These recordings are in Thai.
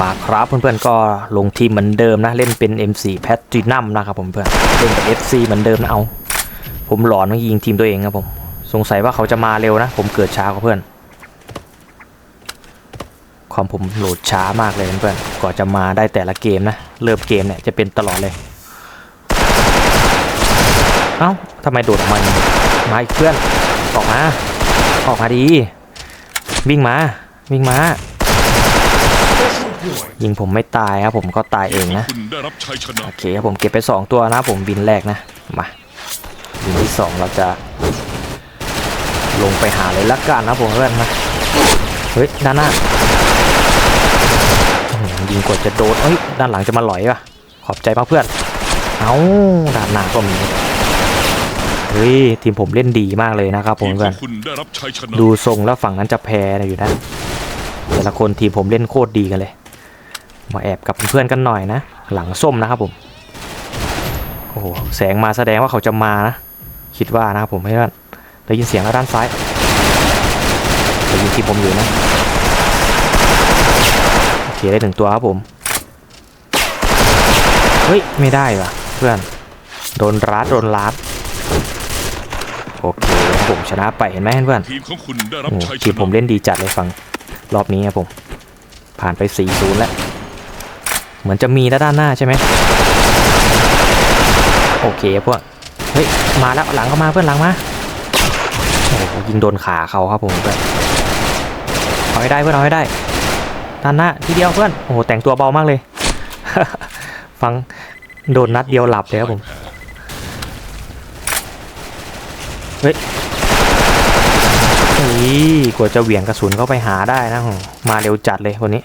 มาครับเพื่อนๆก็ลงทีมเหมือนเดิมนะเล่นเป็น M4 แพทรินัมนะครับผมเพื่อนเล่นกับ FC เหมือนเดิมนะเอา ผมหลอนมายิงทีมตัวเองครับผมสงสัยว่าเขาจะมาเร็วนะ ผมเกิดช้ากว่าเพื่อน ความผมโหลดช้ามากเลยเพื่อนก่อนจะมาได้แต่ละเกมนะเริ่มเกมเนี่ยจะเป็นตลอดเลย เอ้าทำไมโดดมาอย่างนี้มาอีกเพื่อนออกมาออกมาดี วิ่งมาวิ่งมา ยิงผมไม่ตายครับผมก็ตายเองนะคุณได้รับชัยชนะโอเคครับผมเก็บไป 2 ตัวนะผมบินแรกนะมาบินที่ 2 เราจะลงไปหาเลยละกันนะผมเพื่อนมาเฮ้ยด้านหน้าอื้อหือยิงกดจะโดนเฮ้ยด้านหลังจะมาหลอยว่ะขอบใจมากเพื่อนเอาด้านหน้าก็มีเฮ้ยทีมผมเล่นดีมากเลยนะครับผมทีมขเพื่ออนงคุณได้รับชัยชนะดูทรงแล้วฝั่งนั้นจะแพ้อยู่นะแต่ละคนทีมผมเล่นโคตรดีกันเลย มาแอบกับเพื่อนกันหน่อยนะ หลังส้มนะครับผม โอ้โห แสงมาแสดงว่าเขาจะมานะ คิดว่านะครับผมให้ท่านได้ยินเสียงแล้วด้านซ้ายได้ยินที่ผมอยู่นะ โอเคได้หนึ่งตัวครับผม เฮ้ย ไม่ได้ว่ะเพื่อน โดนรัดโดนรัดโอเคผมชนะไปเห็นไหมเพื่อนทีมของคุณได้รับโอ้ชัยชทีมผมเล่นดีจัดเลยฟังรอบนี้ครับผม ผ่านไป 4-0 แล้ว เหมือนจะมีแล้วด้านหน้าใช่ไหมโอเคพวกเฮ้ยมาแล้วหลังก็มาเพื่อนหลังมาโอ้ยิงโดนขาเขาครับผมเพื่อนเอาให้ได้เพื่อนเอาให้ได้ด้านหน้าทีเดียวเพื่อนโอ้โหแต่งตัวเบามากเลย ฟังโดนนัดเดียวหลับเลยครับผมเฮ้ยกว่าจะเหวี่ยงกระสุนเข้าไปหาได้นะมาเร็วจัดเลยคนนี้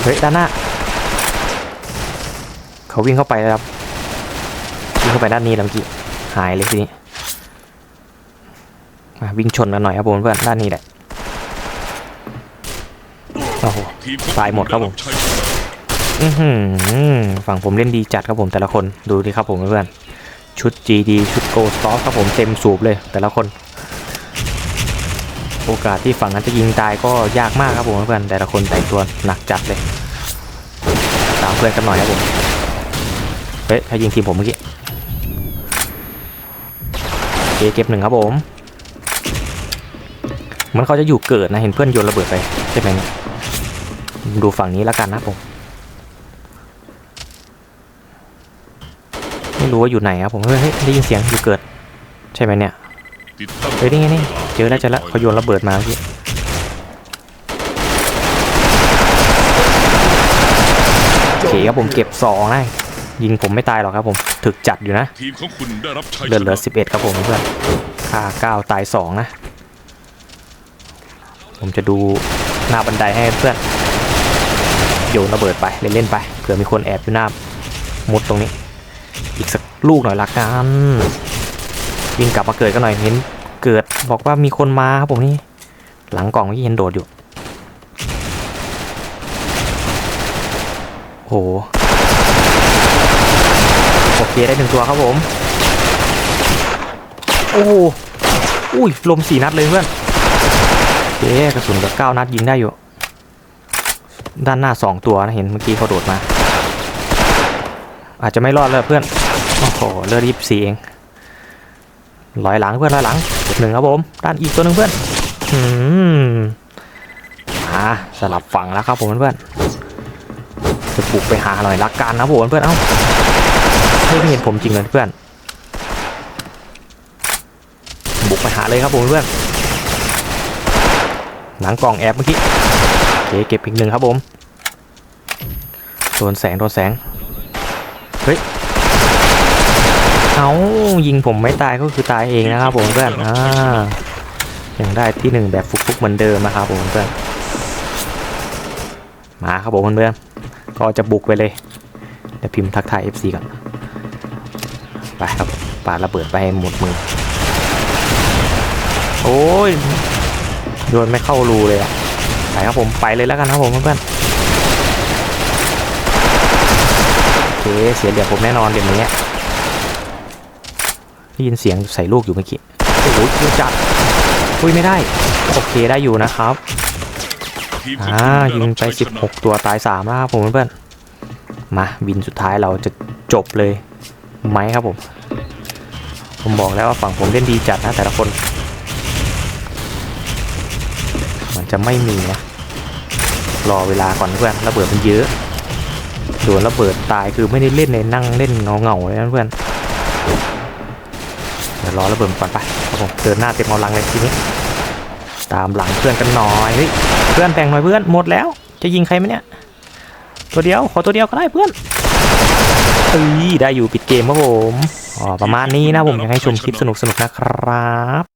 เฮ้ยด้านหน้า เขาวิ่งเข้าไปแล้วครับวิ่งเข้าไปด้านนี้แล้วเมื่อกี้หายเลยทีนี้มาวิ่งชนกันหน่อยครับผมเพื่อนด้านนี้แหละโอ้โหตายหมดครับผมอือหือฝั่งผมเล่นดีจัดครับผมแต่ละคนดูดิครับผมเพื่อนชุด GD ชุด Go Stock ครับผมเต็มสูบเลยแต่ละคน โอกาสที่ฝั่งนั้นจะยิงตายก็ยากมากครับผมเพื่อนแต่ละคนแต่งตัวหนักจัดเลย พื่อนกันหน่อยครับผม เฮ้ยถ้ายิงทีมผมเมื่อกี้โอเคเก็บหนึ่งครับผมมันเขาจะอยู่เกิดนะเห็นเพื่อนโยนระเบิดไปใช่ไหมเนี่ยดูฝั่งนี้แล้วกันนะผมไม่รู้ว่าอยู่ไหนครับผมเฮ้ยเฮ้ยได้ยินเสียงอยู่เกิด ใช่ไหมเนี่ยเฮ้ยนี่ไงนี่เจอแล้วเจอแล้วเขาโยนระเบิดมาเมื่อกี้โอ เคครับผมเก็บสองนะยิงผมไม่ตายหรอกครับผมถึกจัดอยู่นะทีมของคุณได้รับชัยเหลือชเหลือนะสิบเอ็ดครับผมเพื่อนค่าเก้าตายสองนะ ผมจะดูหน้าบันไดให้เพื่อนโยนระเบิดไปเล่นๆไปเผื่อมีคนแอบอยู่หน้ามุดตรงนี้ อีกสักลูกหน่อยละกันวิ่งกลับมาเกิดกันหน่อยเห็นเกิดบอกว่ามีคนมาครับผมนี่หลังกล่องเมื่เห็นโดดอยู่ โอ้โหโอเคได้หนึ่งตัวครับผม โอ้โหอุ้ยลมสี่นัดเลยเพื่อนเอ๊กระสุนกับเก้านัดยิงได้อยู่ ด้านหน้าสองตัวนะเห็นเมื่อกี้เขาโดดมา อาจจะไม่รอดเลยเพื่อน โอ้โหเลือดยี่สี่เองลอยหลังเพื่อนลอยหลังหนึ่งครับผม ด้านอีกตัวหนึ่งเพื่อน อืมอ่าสลับฝั่งแล้วครับผมเพื่อน จะปลุกไปหาหน่อยละกันนะผมเพื่อนเอ้าเฮ้ไม่เห็นผมจริงเลยเพื่อน บุกไปหาเลยครับผมเพื่อนหลังกล่องแอบเมื่อกี้เคเก็บอีกหนึ่งครับผมโดนแสงโดนแสง เฮ้ยเอายิงผมไม่ตายก็คือตายเองนะครับผมเพื่อนอ่ายังได้ที่หนึ่งแบบฟุกๆเหมือนเดิมนะครับผมเพื่อน มาครับผมเพื่อน ก็จะบุกไปเลย เดี๋ยวพิมพ์ทักทาย FC ก่อนไปครับปาระเบิดไปหมดมือ โอ้ยโยนไม่เข้ารูเลยอะไปครับผมไปเลยแล้วกันครับผมเพื่อนโอเคเสียเหลี่ยมผมแน่นอนเหลี่ยมนี้ได้ยินเสียงใส่ลูกอยู่เมื่อกี้โอ้โหจัดอุ้ยไม่ได้ โอเคได้อยู่นะครับ องอ่าคุณได้ยิรังบไปชัยชนะ16 ตัวตาย3แล้วครับผมเพื่อนๆมาวินสุดท้ายเราจะจบเลยไหมครับผม ผมบอกแล้วว่าฝั่งผมเล่นดีจัดนะแต่ละคนมันจะไม่มีนะรอเวลาก่อนเพื่อนระเบิดมันเยอะโดนระเบิดตายคือไม่ได้เล่นในนั่งเล่นเงาเงาๆเลยนะเพื่อนเดี๋ยวรอระเบิดก่อนไปครับผมเดินหน้าเต็มกำลังเลยทีนี้ ตามหลังเพื่อนกันหน่อยเฮ้ยเพื่อนแบ่งหน่อยเพื่อนหมดแล้ว จะยิงใครไหมเนี่ยตัวเดียวขอตัวเดียวก็ได้เพื่อนเอ้ยได้อยู่ปิดเกมครับผมอ๋อประมาณนี้นะผมยังให้ชมคลิปสนุกๆนะครับ